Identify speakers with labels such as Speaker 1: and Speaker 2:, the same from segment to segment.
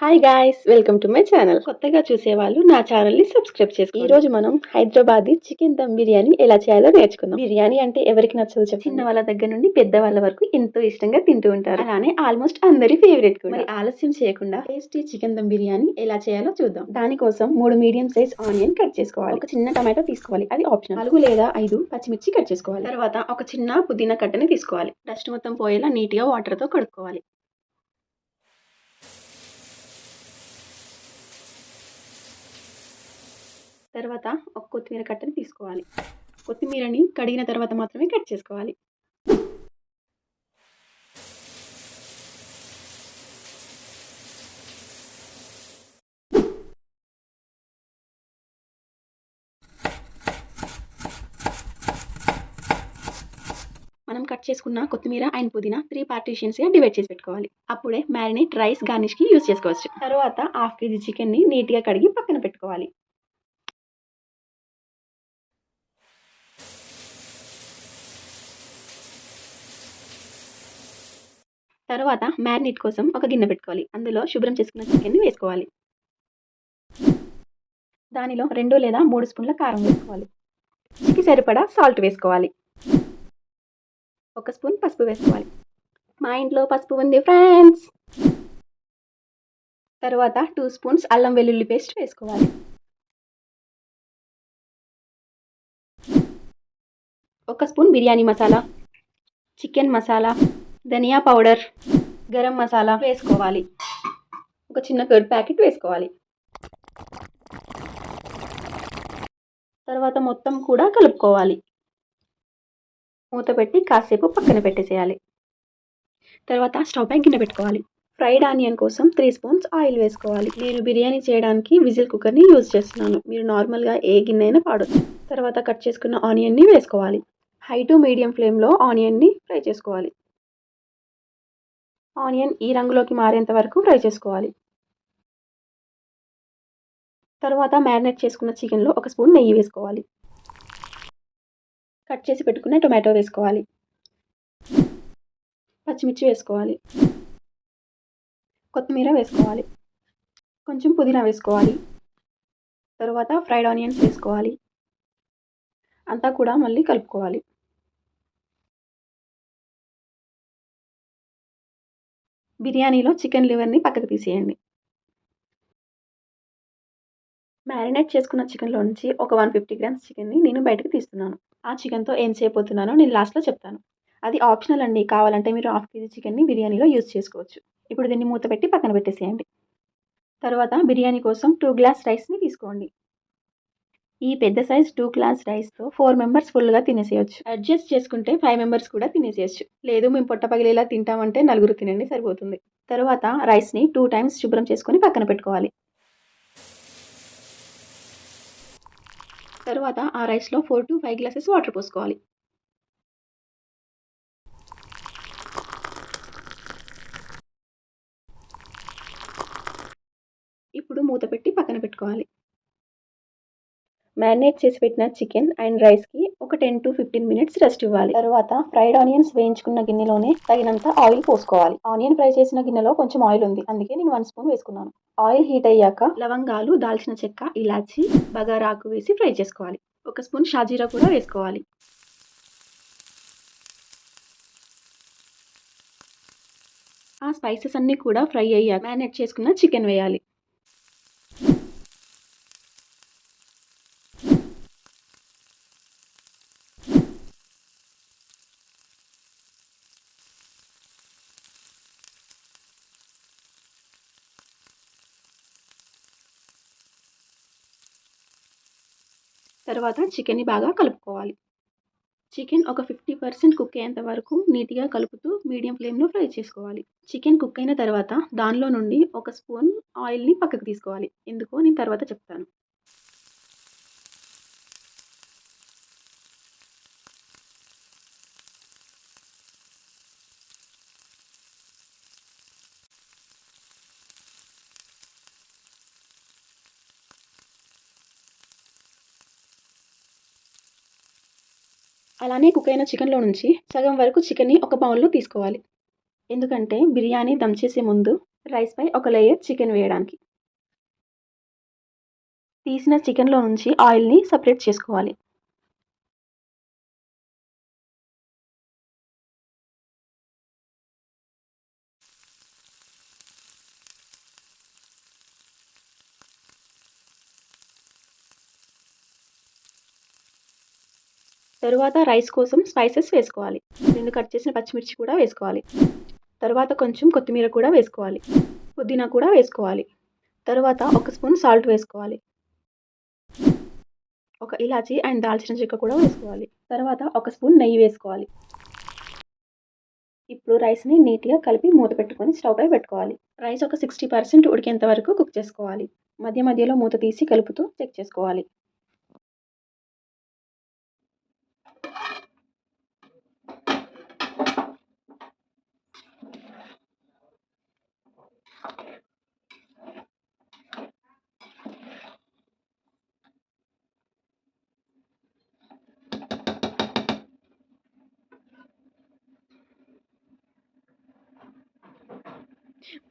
Speaker 1: Hi guys welcome to my channel కొత్తగా చూసేవాళ్ళు నా ఛానల్ని సబ్స్క్రైబ్ చేసుకోండి. ఈ రోజు మనం హైదరాబాద్ చికెన్ దమ్ బిర్యానీ ఎలా చేయాలో నేర్చుకుందాం. బిర్యానీ అంటే ఎవరికి నచ్చదు చిన్న వాళ్ళ దగ్గర నుండి పెద్ద వాళ్ళ వరకు ఎంతో ఇష్టంగా తింటూ ఉంటారు. అలానే ఆల్మోస్ట్ అందరి ఫేవరెట్ కూడా. మరి ఆలస్యం చేయకుండా టేస్టీ చికెన్ దమ్ బిర్యానీ ఎలా చేయాలో చూద్దాం. దానికోసం మూడు మీడియం సైజ్ ఆనియన్ కట్ చేసుకోవాలి. ఒక చిన్న టమాటో తీసుకోవాలి. అది ఆప్షనల్ నాలుగు లేదా ఐదు పచ్చిమిర్చి కట్ చేసుకోవాలి. తర్వాత ఒక చిన్న పుదీనా కట్టని తీసుకోవాలి. డస్ట్ మొత్తం పోయేలా నీట్గా వాటర్తో కడుక్కోవాలి. తర్వాత ఒక కొత్తిమీర కట్టని తీసుకోవాలి. కొత్తిమీరని కడిగిన తర్వాత మాత్రమే కట్ చేసుకోవాలి. మనం కట్ చేసుకున్న కొత్తిమీర అండ్ పుదీనా త్రీ పార్టీషన్స్గా డివైడ్ చేసి పెట్టుకోవాలి. అప్పుడే మ్యారినేట్ రైస్ గార్నిష్కి యూస్ చేసుకోవచ్చు. తర్వాత హాఫ్ కేజీ చికెన్ని నీట్గా కడిగి పక్కన పెట్టుకోవాలి. తర్వాత మ్యారినేట్ కోసం ఒక గిన్నె పెట్టుకోవాలి. అందులో శుభ్రం చేసుకున్న చికెన్ని వేసుకోవాలి. దానిలో రెండు లేదా మూడు స్పూన్ల కారం వేసుకోవాలి. దీనికి సరిపడా సాల్ట్ వేసుకోవాలి. ఒక స్పూన్ పసుపు వేసుకోవాలి. మా ఇంట్లో పసుపు ఉంది ఫ్రెండ్స్. తర్వాత టూ స్పూన్స్ అల్లం వెల్లుల్లి పేస్ట్ వేసుకోవాలి. ఒక స్పూన్ బిర్యానీ మసాలా చికెన్ మసాలా ధనియా పౌడర్ గరం మసాలా వేసుకోవాలి. ఒక చిన్న కర్డ్ ప్యాకెట్ వేసుకోవాలి. తర్వాత మొత్తం కూడా కలుపుకోవాలి. మూత పెట్టి కాసేపు పక్కన పెట్టేసేయాలి. తర్వాత స్టవ్ పై గిన్నె పెట్టుకోవాలి. ఫ్రైడ్ ఆనియన్ కోసం త్రీ స్పూన్స్ ఆయిల్ వేసుకోవాలి. నేను బిర్యానీ చేయడానికి విజిల్ కుక్కర్ని యూజ్ చేస్తున్నాను. మీరు నార్మల్గా ఏ గిన్నె అయినా పాడొచ్చు. తర్వాత కట్ చేసుకున్న ఆనియన్ని వేసుకోవాలి. హై టు మీడియం ఫ్లేమ్లో ఆనియన్ని ఫ్రై చేసుకోవాలి. ఆనియన్ ఈ రంగులోకి మారేంత వరకు ఫ్రై చేసుకోవాలి. తర్వాత మ్యారినేట్ చేసుకున్న చికెన్లో ఒక స్పూన్ నెయ్యి వేసుకోవాలి. కట్ చేసి పెట్టుకున్న టొమాటో వేసుకోవాలి. పచ్చిమిర్చి వేసుకోవాలి. కొత్తిమీర వేసుకోవాలి. కొంచెం పుదీనా వేసుకోవాలి. తర్వాత ఫ్రైడ్ ఆనియన్స్ వేసుకోవాలి. అంతా కూడా మళ్ళీ కలుపుకోవాలి. బిర్యానీలో చికెన్ లివర్ని పక్కకు తీసేయండి. మ్యారినేట్ చేసుకున్న చికెన్లో నుంచి ఒక వన్ ఫిఫ్టీ గ్రామ్స్ చికెన్ని నేను బయటకు తీస్తున్నాను. ఆ చికెన్తో ఏం చేయబోతున్నానో నేను లాస్ట్లో చెప్తాను. అది ఆప్షనల్ అండి. కావాలంటే మీరు హాఫ్ కేజీ చికెన్ని బిర్యానీలో యూజ్ చేసుకోవచ్చు. ఇప్పుడు దీన్ని మూత పెట్టి పక్కన పెట్టేసేయండి. తర్వాత బిర్యానీ కోసం టూ గ్లాస్ రైస్ని తీసుకోండి. ఈ పెద్ద సైజ్ టూ గ్లాస్ రైస్తో ఫోర్ మెంబర్స్ ఫుల్గా తినేసేయచ్చు. అడ్జస్ట్ చేసుకుంటే ఫైవ్ మెంబర్స్ కూడా తినేసేయచ్చు. లేదు మేము పొట్ట పగిలేలా తింటామంటే నలుగురు తినండి సరిపోతుంది. తర్వాత రైస్ని టూ టైమ్స్ శుభ్రం చేసుకొని పక్కన పెట్టుకోవాలి. తర్వాత ఆ రైస్లో four to five glasses water పోసుకోవాలి. ఇప్పుడు మూత పెట్టి పక్కన పెట్టుకోవాలి. మ్యారినేట్ చేసి పెట్టిన చికెన్ అండ్ రైస్కి ఒక ten to fifteen minutes rest ఇవ్వాలి. తర్వాత ఫ్రైడ్ ఆనియన్స్ వేయించుకున్న గిన్నెలోనే తగినంత ఆయిల్ పోసుకోవాలి. ఆనియన్ ఫ్రై చేసిన గిన్నెలో కొంచెం ఆయిల్ ఉంది. అందుకే నేను వన్ స్పూన్ వేసుకున్నాను. ఆయిల్ హీట్ అయ్యాక లవంగాలు దాల్చిన చెక్క ఇలాచి బగారాకు వేసి ఫ్రై చేసుకోవాలి. ఒక స్పూన్ షాజీరా కూడా వేసుకోవాలి. ఆ స్పైసెస్ అన్నీ కూడా ఫ్రై అయ్యాక మ్యారినేట్ చేసుకున్న చికెన్ వేయాలి. తర్వాత చికెన్ని బాగా కలుపుకోవాలి. చికెన్ ఒక ఫిఫ్టీ పర్సెంట్ కుక్ అయ్యేంత వరకు నీట్గా కలుపుతూ మీడియం ఫ్లేమ్లో ఫ్రై చేసుకోవాలి. చికెన్ కుక్ అయిన తర్వాత దానిలో నుండి ఒక స్పూన్ ఆయిల్ని పక్కకు తీసుకోవాలి. ఎందుకో నేను తర్వాత చెప్తాను. అలానే కుక్ అయిన చికెన్లో నుంచి సగం వరకు చికెన్ని ఒక బౌల్లో తీసుకోవాలి. ఎందుకంటే బిర్యానీ దమ్ చేసే ముందు రైస్పై ఒక లేయర్ చికెన్ వేయడానికి. తీసిన చికెన్లో నుంచి ఆయిల్ని సపరేట్ చేసుకోవాలి. తరువాత రైస్ కోసం స్పైసెస్ వేసుకోవాలి. రెండు కట్ చేసిన పచ్చిమిర్చి కూడా వేసుకోవాలి. తర్వాత కొంచెం కొత్తిమీర కూడా వేసుకోవాలి. పుదీనా కూడా వేసుకోవాలి. తరువాత ఒక స్పూన్ సాల్ట్ వేసుకోవాలి. ఒక ఇలాచి అండ్ దాల్చిన చెక్క కూడా వేసుకోవాలి. తర్వాత ఒక స్పూన్ నెయ్యి వేసుకోవాలి. ఇప్పుడు రైస్ని నీట్గా కలిపి మూత పెట్టుకొని స్టవ్ పై పెట్టుకోవాలి. రైస్ ఒక సిక్స్టీ పర్సెంట్ ఉడికేంత వరకు కుక్ చేసుకోవాలి. మధ్య మధ్యలో మూత తీసి కలుపుతూ చెక్ చేసుకోవాలి.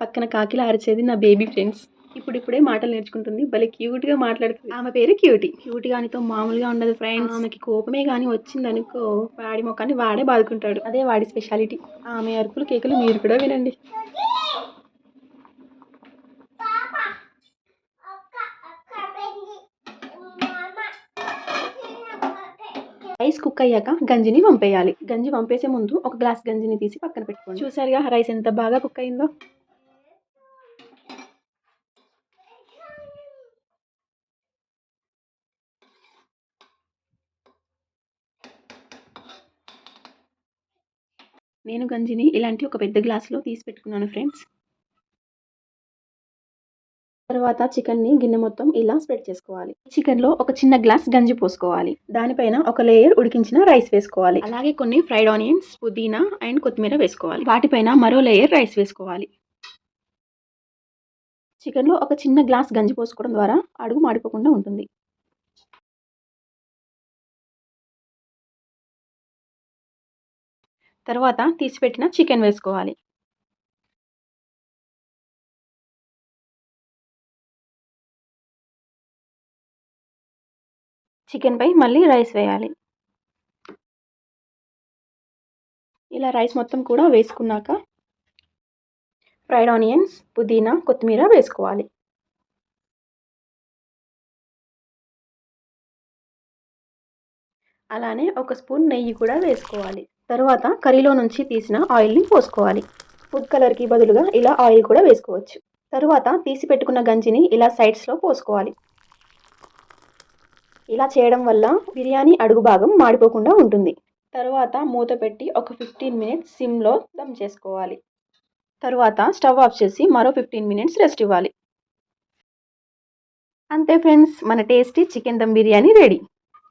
Speaker 1: పక్కన కాకిలా అరిచేది నా బేబీ ఫ్రెండ్స్ ఇప్పుడిప్పుడే మాటలు నేర్చుకుంటుంది. భలే క్యూట్గా మాట్లాడుతుంది. ఆమె పేరు క్యూటీ క్యూటీ గానితో మామూలుగా ఉండదు ఫ్రెండ్స్ ఆమెకి కోపమే కానీ వచ్చిందనుకో వాడి మొక్కని వాడే బాదుకుంటాడు. అదే వాడి స్పెషాలిటీ ఆమె అరుపులు కేకులు మీరు కూడా వినండి. రైస్ కుక్ అయ్యాక గంజిని పంపేయాలి గంజి పంపేసే ముందు ఒక గ్లాస్ గంజిని తీసి పక్కన పెట్టుకోండి. చూసారుగా రైస్ ఎంత బాగా కుక్ అయిందో? నేను గంజిని ఇలాంటి ఒక పెద్ద గ్లాసులో తీసి పెట్టుకున్నాను ఫ్రెండ్స్. తర్వాత చికెన్ని గిన్నె మొత్తం ఇలా స్ప్రెడ్ చేసుకోవాలి. చికెన్లో ఒక చిన్న గ్లాస్ గంజి పోసుకోవాలి. దానిపైన ఒక లేయర్ ఉడికించిన రైస్ వేసుకోవాలి. అలాగే కొన్ని ఫ్రైడ్ ఆనియన్స్ పుదీనా అండ్ కొత్తిమీర వేసుకోవాలి. వాటిపైన మరో లేయర్ రైస్ వేసుకోవాలి. చికెన్లో ఒక చిన్న గ్లాస్ గంజి పోసుకోవడం ద్వారా అడుగు మాడిపోకుండా ఉంటుంది. తర్వాత తీసిపెట్టిన చికెన్ వేసుకోవాలి. చికెన్పై మళ్ళీ రైస్ వేయాలి. ఇలా రైస్ మొత్తం కూడా వేసుకున్నాక ఫ్రైడ్ ఆనియన్స్ పుదీనా కొత్తిమీర వేసుకోవాలి. అలానే ఒక స్పూన్ నెయ్యి కూడా వేసుకోవాలి. తర్వాత కర్రీలో నుంచి తీసిన ఆయిల్ని పోసుకోవాలి. ఫుడ్ కలర్కి బదులుగా ఇలా ఆయిల్ కూడా వేసుకోవచ్చు. తరువాత తీసి పెట్టుకున్న గంజిని ఇలా సైడ్స్లో పోసుకోవాలి. ఇలా చేయడం వల్ల బిర్యానీ అడుగు భాగం మాడిపోకుండా ఉంటుంది. తరువాత మూత పెట్టి ఒక ఫిఫ్టీన్ మినిట్స్ సిమ్లో దమ్ చేసుకోవాలి. తరువాత స్టవ్ ఆఫ్ చేసి మరో ఫిఫ్టీన్ మినిట్స్ రెస్ట్ ఇవ్వాలి. అంతే ఫ్రెండ్స్ మన tasty chicken dum biryani ready.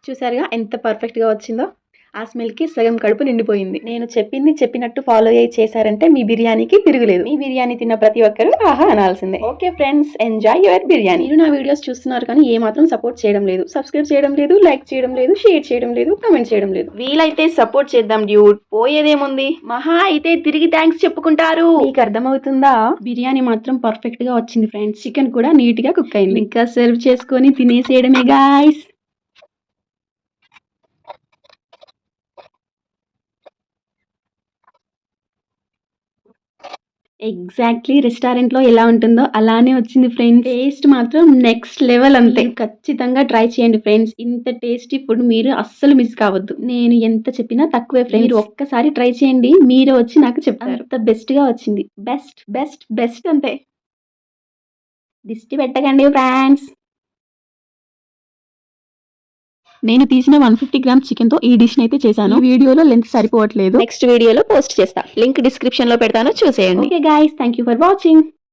Speaker 1: చూసారుగా ఎంత పర్ఫెక్ట్గా వచ్చిందో? ఆ స్మెల్కి సగం కడుపు నిండిపోయింది. నేను చెప్పింది చెప్పినట్టు ఫాలో అయ్యి చేశారంటే మీ బిర్యానీకి తిరుగులేదు. మీ బిర్యానీ తిన్న ప్రతి ఒక్కరూ ఆహా అనాల్సిందే. Okay friends enjoy your biryani. మీరు నా వీడియోస్ చూస్తున్నారు కానీ ఏ మాత్రం సపోర్ట్ చేయడం లేదు. సబ్స్క్రైబ్ చేయడం లేదు లైక్ చేయడం లేదు షేర్ చేయడం లేదు కమెంట్ చేయడం లేదు. వీలైతే సపోర్ట్ చేద్దాం డ్యూడ్. పోయేదేముంది? మహా అయితే తిరిగి థ్యాంక్స్ చెప్పుకుంటారు. మీకు అర్థమవుతుందా? బిర్యానీ మాత్రం పర్ఫెక్ట్గా వచ్చింది ఫ్రెండ్స్. చికెన్ కూడా నీట్గా కుక్ అయింది. ఇంకా సర్వ్ చేసుకొని తినేసేయడమే గాయస్. ఎగ్జాక్ట్లీ రెస్టారెంట్లో ఎలా ఉంటుందో అలానే వచ్చింది ఫ్రెండ్స్ టేస్ట్ మాత్రం నెక్స్ట్ లెవెల్ అంతే. ఖచ్చితంగా ట్రై చేయండి ఫ్రెండ్స్ ఇంత టేస్టీ ఫుడ్ మీరు అస్సలు మిస్ కావద్దు. నేను ఎంత చెప్పినా తక్కువే ఫ్రెండ్స్ మీరు ఒక్కసారి ట్రై చేయండి మీరే వచ్చి నాకు చెప్తారు. అంత బెస్ట్గా వచ్చింది. బెస్ట్ బెస్ట్ బెస్ట్ అంతే. దిష్టి పెట్టకండి ఫ్రెండ్స్ నేను తీసిన వన్ ఫిఫ్టీ గ్రామ్స్ చికెన్తో ఈ డిష్ అయితే చేశాను. వీడియోలో లెంత్ సరిపోవట్లేదు. నెక్స్ట్ వీడియోలో పోస్ట్ చేస్తా. లింక్ డిస్క్రిప్షన్లో పెడతాను. చూసేయండి. Okay guys thank you for watching